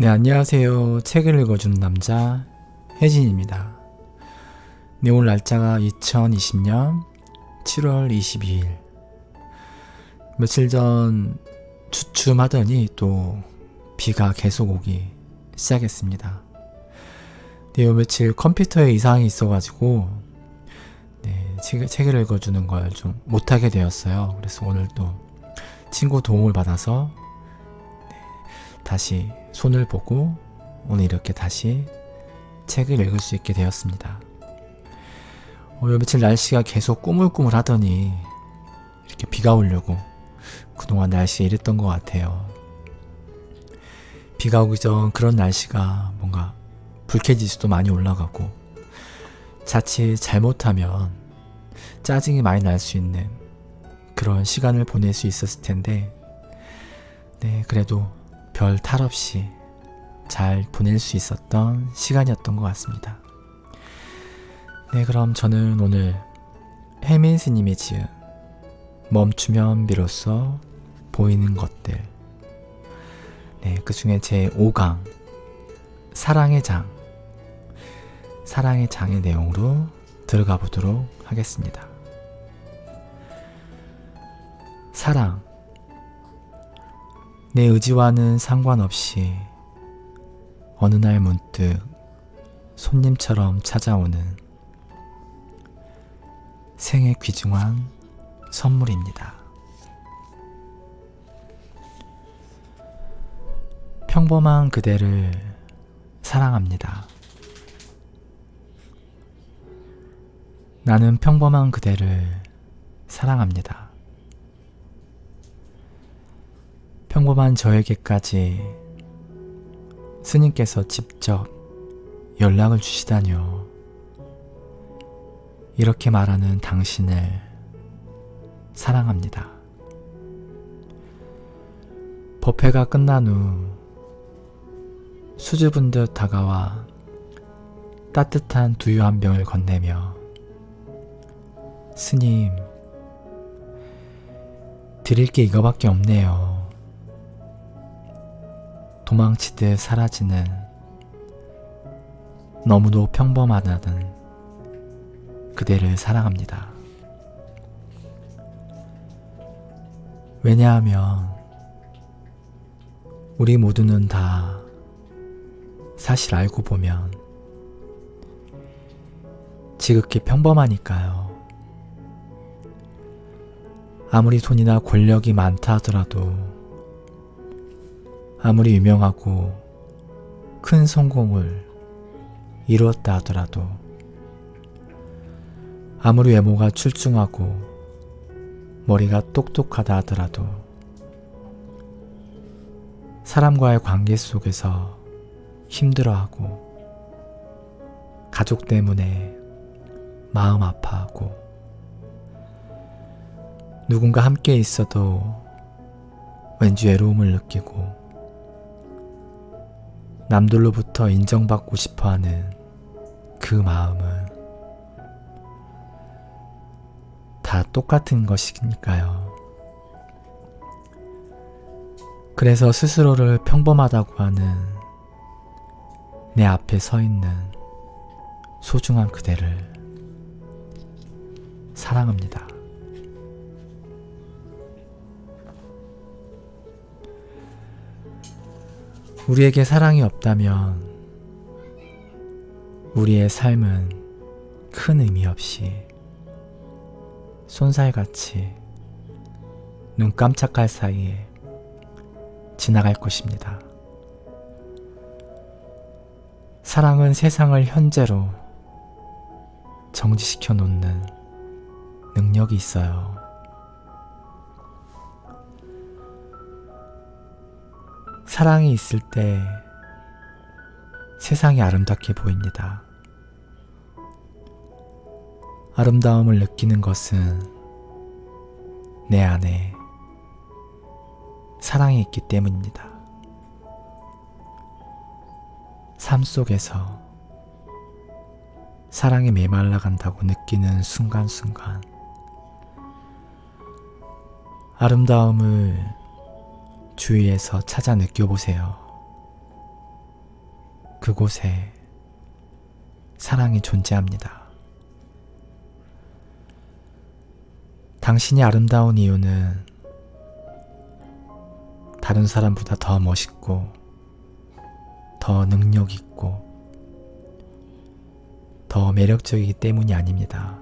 네, 안녕하세요. 책을 읽어주는 남자, 혜진입니다. 네, 오늘 날짜가 2020년 7월 22일. 며칠 전 주춤하더니 또 비가 계속 오기 시작했습니다. 네, 요 며칠 컴퓨터에 이상이 있어가지고, 네, 책, 책을 읽어주는 걸 좀 못하게 되었어요. 그래서 오늘 또 친구 도움을 받아서 네, 다시 손을 보고 오늘 이렇게 다시 책을 읽을 수 있게 되었습니다. 어, 요 며칠 날씨가 계속 꾸물꾸물 하더니 이렇게 비가 오려고 그동안 날씨가 이랬던 것 같아요. 비가 오기 전 그런 날씨가 뭔가 불쾌지수도 많이 올라가고 자칫 잘못하면 짜증이 많이 날 수 있는 그런 시간을 보낼 수 있었을 텐데 네 그래도 별 탈 없이 잘 보낼 수 있었던 시간이었던 것 같습니다. 네, 그럼 저는 오늘 해민 스님이 지은 멈추면 비로소 보이는 것들. 네, 그 중에 제 5강, 사랑의 장, 사랑의 장의 내용으로 들어가 보도록 하겠습니다. 사랑. 내 의지와는 상관없이 어느 날 문득 손님처럼 찾아오는 생애 귀중한 선물입니다. 평범한 그대를 사랑합니다. 나는 평범한 그대를 사랑합니다. 평범한 저에게까지 스님께서 직접 연락을 주시다뇨. 이렇게 말하는 당신을 사랑합니다. 법회가 끝난 후 수줍은 듯 다가와 따뜻한 두유 한 병을 건네며 스님, 드릴 게 이거밖에 없네요. 도망치듯 사라지는 너무도 평범하다는 그대를 사랑합니다. 왜냐하면 우리 모두는 다 사실 알고 보면 지극히 평범하니까요. 아무리 돈이나 권력이 많다 하더라도 아무리 유명하고 큰 성공을 이루었다 하더라도 아무리 외모가 출중하고 머리가 똑똑하다 하더라도 사람과의 관계 속에서 힘들어하고 가족 때문에 마음 아파하고 누군가 함께 있어도 왠지 외로움을 느끼고 남들로부터 인정받고 싶어 하는 그 마음은 다 똑같은 것이니까요. 그래서 스스로를 평범하다고 하는 내 앞에 서 있는 소중한 그대를 사랑합니다. 우리에게 사랑이 없다면 우리의 삶은 큰 의미 없이 손살같이 눈 깜짝할 사이에 지나갈 것입니다. 사랑은 세상을 현재로 정지시켜 놓는 능력이 있어요. 사랑이 있을 때 세상이 아름답게 보입니다. 아름다움을 느끼는 것은 내 안에 사랑이 있기 때문입니다. 삶 속에서 사랑에 메말라 간다고 느끼는 순간순간 아름다움을 주위에서 찾아 느껴보세요. 그곳에 사랑이 존재합니다. 당신이 아름다운 이유는 다른 사람보다 더 멋있고, 더 능력 있고, 더 매력적이기 때문이 아닙니다.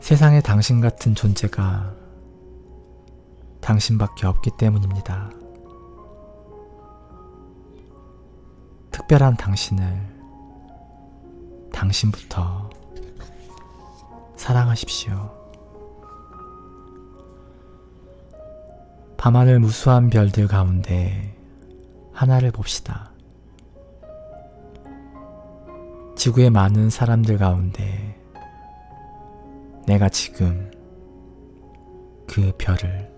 세상에 당신 같은 존재가 당신밖에 없기 때문입니다. 특별한 당신을 당신부터 사랑하십시오. 밤하늘 무수한 별들 가운데 하나를 봅시다. 지구의 많은 사람들 가운데 내가 지금 그 별을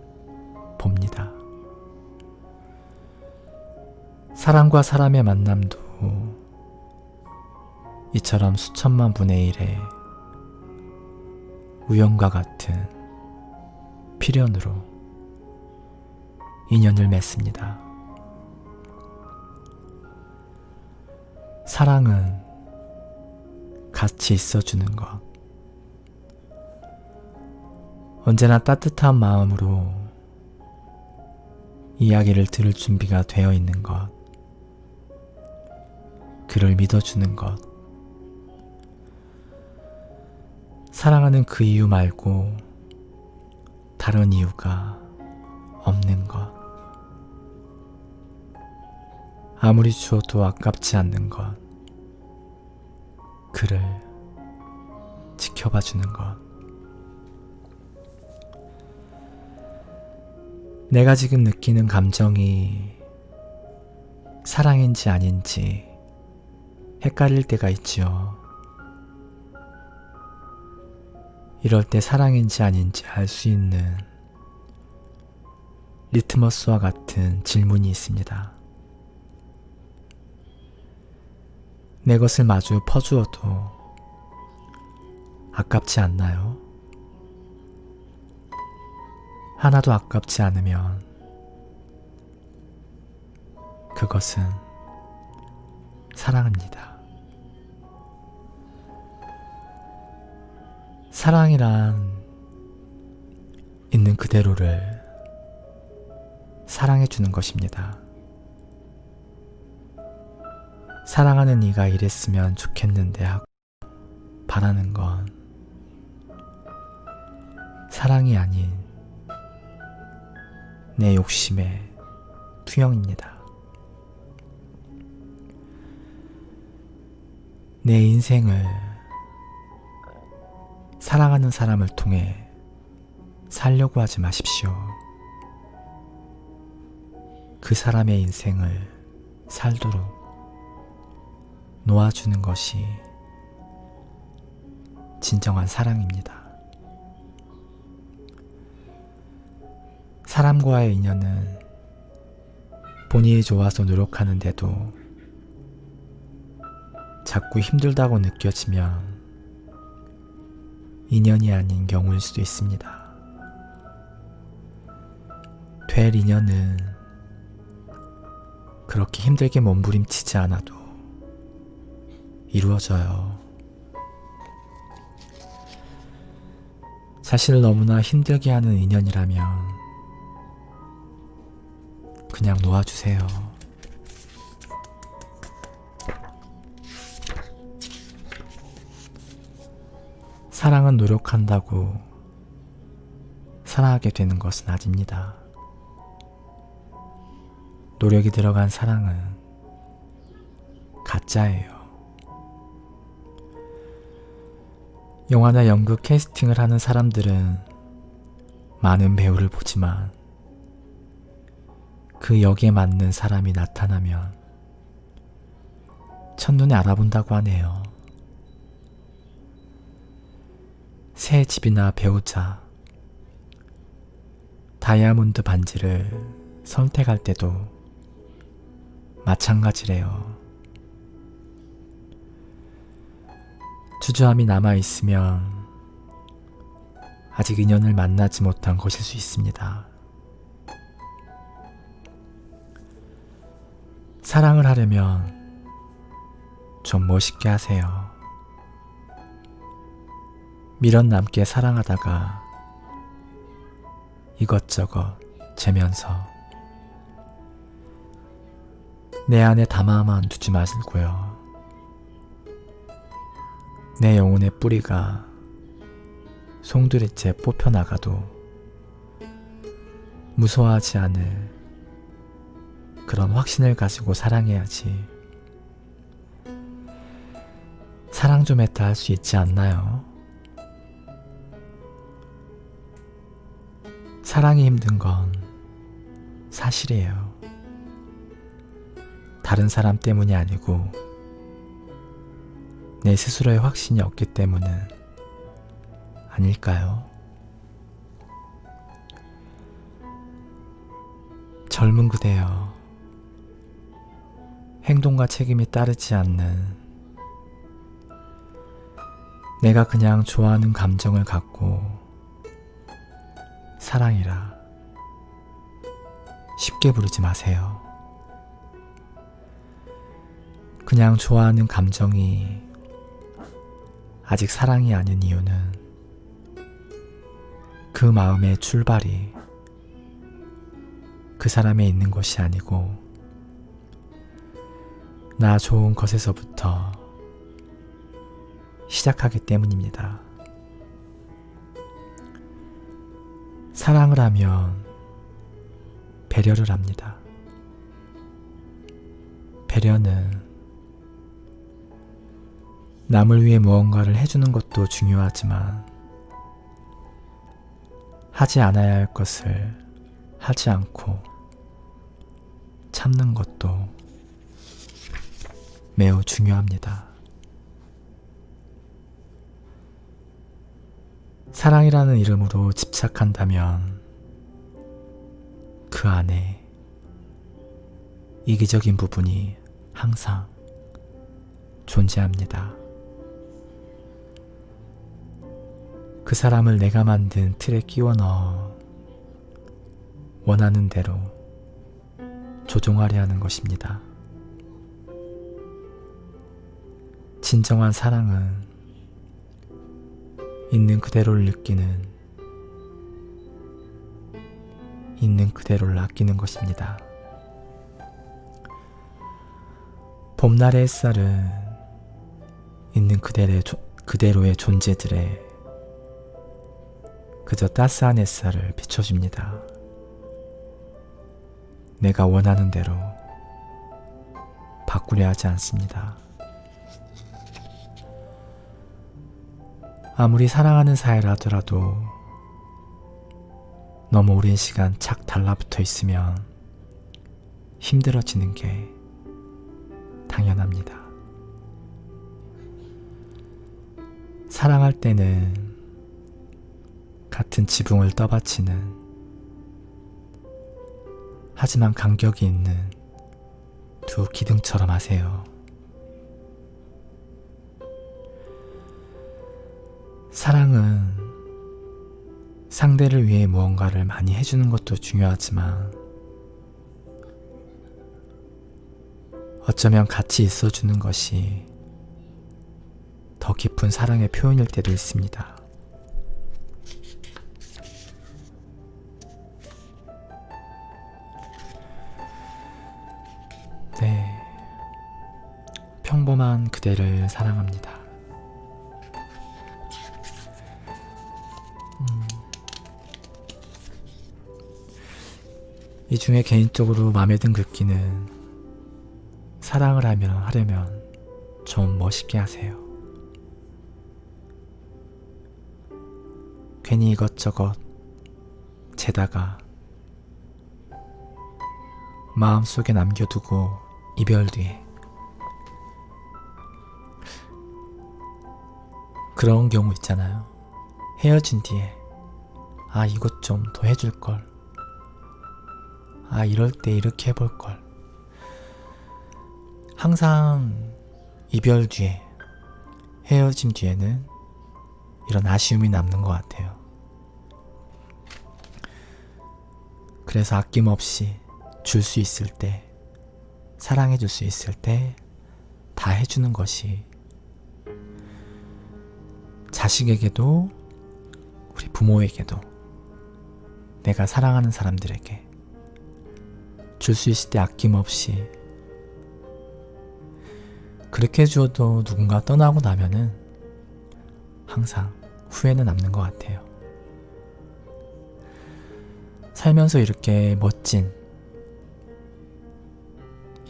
봅니다. 사람과 사람의 만남도 이처럼 수천만 분의 일의 우연과 같은 필연으로 인연을 맺습니다. 사랑은 같이 있어주는 것. 언제나 따뜻한 마음으로 이야기를 들을 준비가 되어 있는 것. 그를 믿어주는 것. 사랑하는 그 이유 말고 다른 이유가 없는 것. 아무리 주어도 아깝지 않는 것. 그를 지켜봐 주는 것. 내가 지금 느끼는 감정이 사랑인지 아닌지 헷갈릴 때가 있지요. 이럴 때 사랑인지 아닌지 알 수 있는 리트머스와 같은 질문이 있습니다. 내 것을 마주 퍼주어도 아깝지 않나요? 하나도 아깝지 않으면 그것은 사랑입니다. 사랑이란 있는 그대로를 사랑해 주는 것입니다. 사랑하는 이가 이랬으면 좋겠는데 하고 바라는 건 사랑이 아닌 내 욕심의 투영입니다. 내 인생을 사랑하는 사람을 통해 살려고 하지 마십시오. 그 사람의 인생을 살도록 놓아주는 것이 진정한 사랑입니다. 사람과의 인연은 본인이 좋아서 노력하는데도 자꾸 힘들다고 느껴지면 인연이 아닌 경우일 수도 있습니다. 될 인연은 그렇게 힘들게 몸부림치지 않아도 이루어져요. 자신을 너무나 힘들게 하는 인연이라면 그냥 놓아주세요. 사랑은 노력한다고 사랑하게 되는 것은 아닙니다. 노력이 들어간 사랑은 가짜예요. 영화나 연극 캐스팅을 하는 사람들은 많은 배우를 보지만 그 역에 맞는 사람이 나타나면 첫눈에 알아본다고 하네요. 새 집이나 배우자, 다이아몬드 반지를 선택할 때도 마찬가지래요. 주저함이 남아있으면 아직 인연을 만나지 못한 것일 수 있습니다. 사랑을 하려면 좀 멋있게 하세요. 미련 남게 사랑하다가 이것저것 재면서 내 안에 담아만 두지 마시고요. 내 영혼의 뿌리가 송두리째 뽑혀나가도 무서워하지 않을 그런 확신을 가지고 사랑해야지. 사랑 좀 했다 할 수 있지 않나요? 사랑이 힘든 건 사실이에요. 다른 사람 때문이 아니고 내 스스로의 확신이 없기 때문은 아닐까요? 젊은 그대여, 행동과 책임이 따르지 않는 내가 그냥 좋아하는 감정을 갖고 사랑이라 쉽게 부르지 마세요. 그냥 좋아하는 감정이 아직 사랑이 아닌 이유는 그 마음의 출발이 그 사람에 있는 것이 아니고 나 좋은 것에서부터 시작하기 때문입니다. 사랑을 하면 배려를 합니다. 배려는 남을 위해 무언가를 해주는 것도 중요하지만 하지 않아야 할 것을 하지 않고 참는 것도 매우 중요합니다. 사랑이라는 이름으로 집착한다면 그 안에 이기적인 부분이 항상 존재합니다. 그 사람을 내가 만든 틀에 끼워 넣어 원하는 대로 조종하려 하는 것입니다. 진정한 사랑은 있는 그대로를 느끼는 있는 그대로를 아끼는 것입니다. 봄날의 햇살은 있는 그대로의, 그대로의 존재들에 그저 따스한 햇살을 비춰줍니다. 내가 원하는 대로 바꾸려 하지 않습니다. 아무리 사랑하는 사이라 하더라도 너무 오랜 시간 착 달라붙어 있으면 힘들어지는 게 당연합니다. 사랑할 때는 같은 지붕을 떠받치는 하지만 간격이 있는 두 기둥처럼 하세요. 사랑은 상대를 위해 무언가를 많이 해주는 것도 중요하지만 어쩌면 같이 있어주는 것이 더 깊은 사랑의 표현일 때도 있습니다. 네. 평범한 그대를 사랑합니다. 이 중에 개인적으로 마음에 든 글귀는 사랑을 하면 하려면 좀 멋있게 하세요. 괜히 이것저것 재다가 마음속에 남겨두고 이별 뒤에 그런 경우 있잖아요. 헤어진 뒤에 아 이것 좀 더 해줄 걸. 아 이럴 때 이렇게 해볼 걸. 항상 이별 뒤에 헤어짐 뒤에는 이런 아쉬움이 남는 것 같아요. 그래서 아낌없이 줄 수 있을 때 사랑해 줄 수 있을 때 다 해주는 것이 자식에게도 우리 부모에게도 내가 사랑하는 사람들에게 줄 수 있을 때 아낌없이 그렇게 해주어도 누군가 떠나고 나면은 항상 후회는 남는 것 같아요. 살면서 이렇게 멋진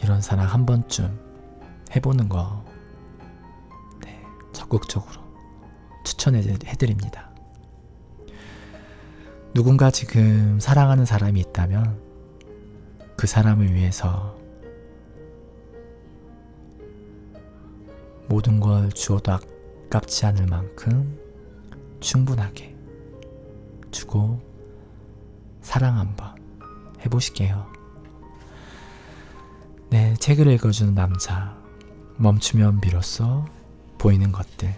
이런 사랑 한 번쯤 해보는 거 네, 적극적으로 추천해드립니다. 누군가 지금 사랑하는 사람이 있다면 그 사람을 위해서 모든 걸 주어도 아깝지 않을 만큼 충분하게 주고 사랑 한번 해보실게요. 네, 책을 읽어주는 남자. 멈추면 비로소 보이는 것들.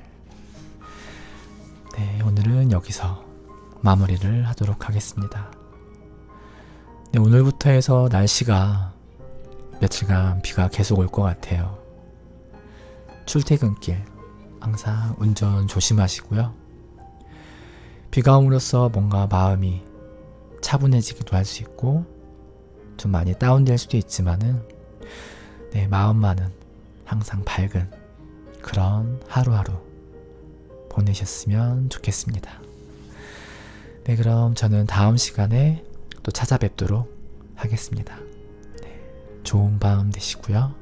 네, 오늘은 여기서 마무리를 하도록 하겠습니다. 네, 오늘부터 해서 날씨가 며칠간 비가 계속 올 것 같아요. 출퇴근길 항상 운전 조심하시고요. 비가 옴으로써 뭔가 마음이 차분해지기도 할 수 있고 좀 많이 다운될 수도 있지만은 내 마음만은 항상 밝은 그런 하루하루 보내셨으면 좋겠습니다. 네, 그럼 저는 다음 시간에 또 찾아뵙도록 하겠습니다. 네, 좋은 밤 되시고요.